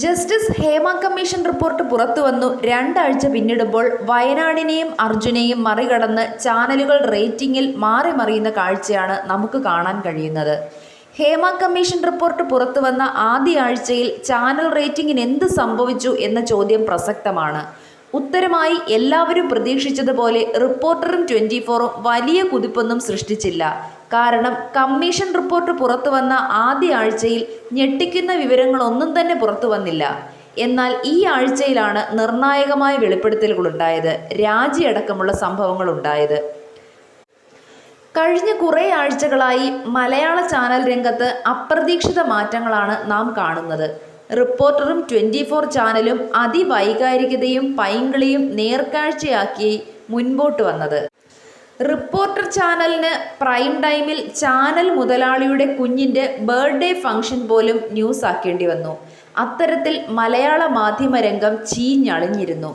Justice Hema commission report പുറത്തുവന്നു രണ്ടാഴ്ച പിന്നിടുമ്പോൾ വയനാടിനെയും അർജുനെയും മറികടന്ന് ചാനലുകൾ റേറ്റിംഗിൽ മാറി മറിയുന്ന കാഴ്ചയാണ് നമുക്ക് കാണാൻ കഴിയുന്നത്. ഹേമ കമ്മീഷൻ റിപ്പോർട്ട് പുറത്തുവന്ന ആദ്യ ആഴ്ചയിൽ ചാനൽ റേറ്റിംഗിന് എന്ത് സംഭവിച്ചു എന്ന ചോദ്യം പ്രസക്തമാണ്. ഉത്തരമായി എല്ലാവരും പ്രതീക്ഷിച്ചതുപോലെ റിപ്പോർട്ടറും ട്വന്റി ഫോറും വലിയ കുതിപ്പൊന്നും സൃഷ്ടിച്ചില്ല. കാരണം കമ്മീഷൻ റിപ്പോർട്ട് പുറത്തു വന്ന ആദ്യ ആഴ്ചയിൽ ഞെട്ടിക്കുന്ന വിവരങ്ങളൊന്നും തന്നെ പുറത്തു വന്നില്ല. എന്നാൽ ഈ ആഴ്ചയിലാണ് നിർണായകമായ വെളിപ്പെടുത്തലുകളുണ്ടായത്. രാജിയടക്കമുള്ള സംഭവങ്ങൾ ഉണ്ടായത് കഴിഞ്ഞ കുറേ ആഴ്ചകളായി മലയാള ചാനൽ രംഗത്ത് അപ്രതീക്ഷിത മാറ്റങ്ങളാണ് നാം കാണുന്നത്. റിപ്പോർട്ടറും ട്വന്റി ഫോർ ചാനലും അതിവൈകാരികതയും പൈങ്കിളിയും നേർക്കാഴ്ചയാക്കി മുൻപോട്ട് വന്നത്. റിപ്പോർട്ടർ ചാനലിന് പ്രൈം ടൈമിൽ ചാനൽ മുതലാളിയുടെ കുഞ്ഞിന്റെ ബർത്ത്ഡേ ഫംഗ്ഷൻ പോലും ന്യൂസ് ആക്കേണ്ടി വന്നു. അത്തരത്തിൽ മലയാള മാധ്യമരംഗം ചീഞ്ഞളിഞ്ഞിരുന്നു.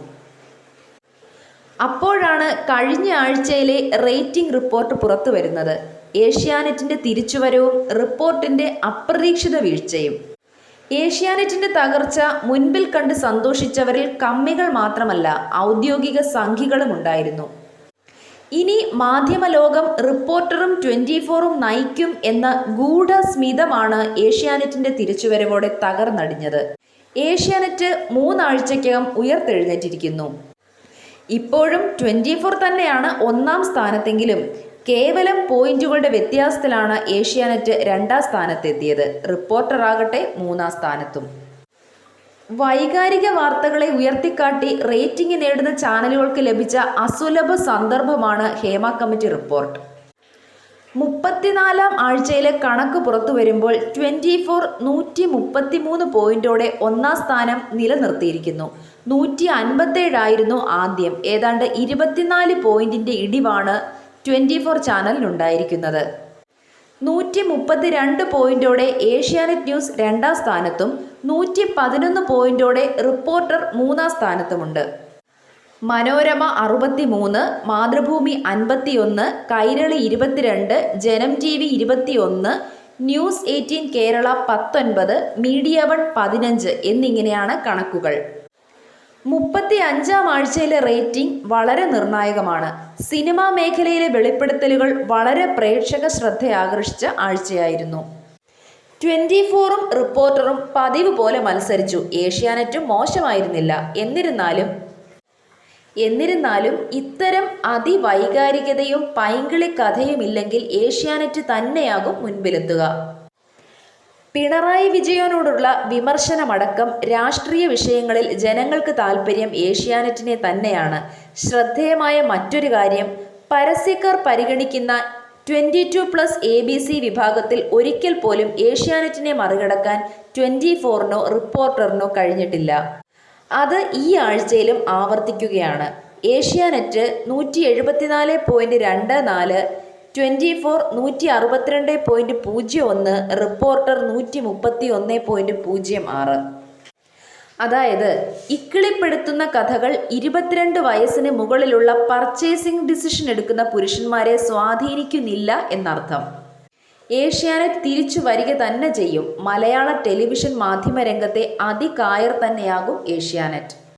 അപ്പോഴാണ് കഴിഞ്ഞ ആഴ്ചയിലെ റേറ്റിംഗ് റിപ്പോർട്ട് പുറത്തു വരുന്നത് ഏഷ്യാനെറ്റിന്റെ തിരിച്ചുവരവും റിപ്പോർട്ടിന്റെ അപ്രതീക്ഷിത വീഴ്ചയും. ഏഷ്യാനെറ്റിന്റെ തകർച്ച മുൻപിൽ കണ്ട് സന്തോഷിച്ചവരിൽ കമ്മികൾ മാത്രമല്ല ഔദ്യോഗിക സംഖ്യകളും ഉണ്ടായിരുന്നു. ഇനി മാധ്യമലോകം റിപ്പോർട്ടറും ട്വന്റി ഫോറും നയിക്കും എന്ന ഗൂഢസ്മിതമാണ് ഏഷ്യാനെറ്റിന്റെ തിരിച്ചുവരവോടെ തകർന്നടിഞ്ഞത്. ഏഷ്യാനെറ്റ് മൂന്നാഴ്ചയ്ക്കകം ഉയർത്തെഴുന്നേറ്റിരിക്കുന്നു. ഇപ്പോഴും ട്വന്റി ഫോർ തന്നെയാണ് ഒന്നാം സ്ഥാനത്തെങ്കിലും കേവലം പോയിന്റുകളുടെ വ്യത്യാസത്തിലാണ് ഏഷ്യാനെറ്റ് രണ്ടാം സ്ഥാനത്തെത്തിയത്. റിപ്പോർട്ടറാകട്ടെ മൂന്നാം സ്ഥാനത്തും. വൈകാരിക വാർത്തകളെ ഉയർത്തിക്കാട്ടി റേറ്റിംഗ് നേടുന്ന ചാനലുകൾക്ക് ലഭിച്ച അസുലഭ സന്ദർഭമാണ് ഹേമ കമ്മിറ്റി റിപ്പോർട്ട്. മുപ്പത്തിനാലാം ആഴ്ചയിലെ കണക്ക് പുറത്തു വരുമ്പോൾ ട്വന്റി ഫോർ നൂറ്റി മുപ്പത്തി മൂന്ന് പോയിന്റോടെ ഒന്നാം സ്ഥാനം നിലനിർത്തിയിരിക്കുന്നു. നൂറ്റി അൻപത്തേഴായിരുന്നു ആദ്യം. ഏതാണ്ട് ഇരുപത്തിനാല് പോയിന്റിന്റെ ഇടിവാണ് ട്വന്റി ഫോർ ചാനലിനുണ്ടായിരിക്കുന്നത് നൂറ്റി മുപ്പത്തിരണ്ട് പോയിന്റോടെ ഏഷ്യാനെറ്റ് ന്യൂസ് രണ്ടാം സ്ഥാനത്തും നൂറ്റി പതിനൊന്ന് പോയിന്റോടെ റിപ്പോർട്ടർ മൂന്നാം സ്ഥാനത്തുമുണ്ട്. മനോരമ അറുപത്തി മൂന്ന് മാതൃഭൂമി അൻപത്തിയൊന്ന് കൈരളി ഇരുപത്തിരണ്ട് ജനം ടി വി ഇരുപത്തിയൊന്ന് ന്യൂസ് എയ്റ്റീൻ കേരള പത്തൊൻപത് മീഡിയ വൺ പതിനഞ്ച് എന്നിങ്ങനെയാണ് കണക്കുകൾ. മുപ്പത്തി അഞ്ചാം ആഴ്ചയിലെ റേറ്റിംഗ് വളരെ നിർണായകമാണ്. സിനിമാ മേഖലയിലെ വെളിപ്പെടുത്തലുകൾ വളരെ പ്രേക്ഷക ശ്രദ്ധയാകർഷിച്ച ആഴ്ചയായിരുന്നു. ട്വന്റി ഫോറും റിപ്പോർട്ടറും പതിവ് പോലെ മത്സരിച്ചു. ഏഷ്യാനെറ്റും മോശമായിരുന്നില്ല. എന്നിരുന്നാലും എന്നിരുന്നാലും ഇത്തരം അതിവൈകാരികതയും പൈങ്കിളി കഥയുമില്ലെങ്കിൽ ഏഷ്യാനെറ്റ് തന്നെയാകും മുൻപിലെത്തുക. പിണറായി വിജയനോടുള്ള വിമർശനമടക്കം രാഷ്ട്രീയ വിഷയങ്ങളിൽ ജനങ്ങൾക്ക് താൽപ്പര്യം ഏഷ്യാനെറ്റിനെ തന്നെയാണ്. ശ്രദ്ധേയമായ മറ്റൊരു കാര്യം പരസ്യക്കാർ പരിഗണിക്കുന്ന twenty two plus A B C വിഭാഗത്തിൽ ഒരിക്കൽ പോലും ഏഷ്യാനെറ്റിനെ മറികടക്കാൻ ട്വന്റി ഫോറിനോ റിപ്പോർട്ടറിനോ കഴിഞ്ഞിട്ടില്ല. അത് ഈ ആഴ്ചയിലും ആവർത്തിക്കുകയാണ്. ഏഷ്യാനെറ്റ് നൂറ്റി എഴുപത്തിനാല് പോയിന്റ് രണ്ട് നാല് ട്വന്റി ഫോർ നൂറ്റി അറുപത്തിരണ്ട് പോയിന്റ് പൂജ്യം ഒന്ന് റിപ്പോർട്ടർ നൂറ്റി മുപ്പത്തി ഒന്ന് പോയിന്റ് പൂജ്യം ആറ്. അതായത് ഇക്കിളിപ്പെടുത്തുന്ന കഥകൾ ഇരുപത്തിരണ്ട് വയസ്സിന് മുകളിലുള്ള പർച്ചേസിംഗ് ഡിസിഷൻ എടുക്കുന്ന പുരുഷന്മാരെ സ്വാധീനിക്കുന്നില്ല എന്നർത്ഥം. ഏഷ്യാനെറ്റ് തിരിച്ചു വരിക തന്നെ ചെയ്യും. മലയാള ടെലിവിഷൻ മാധ്യമരംഗത്തെ അതികായർ തന്നെയാകും ഏഷ്യാനെറ്റ്.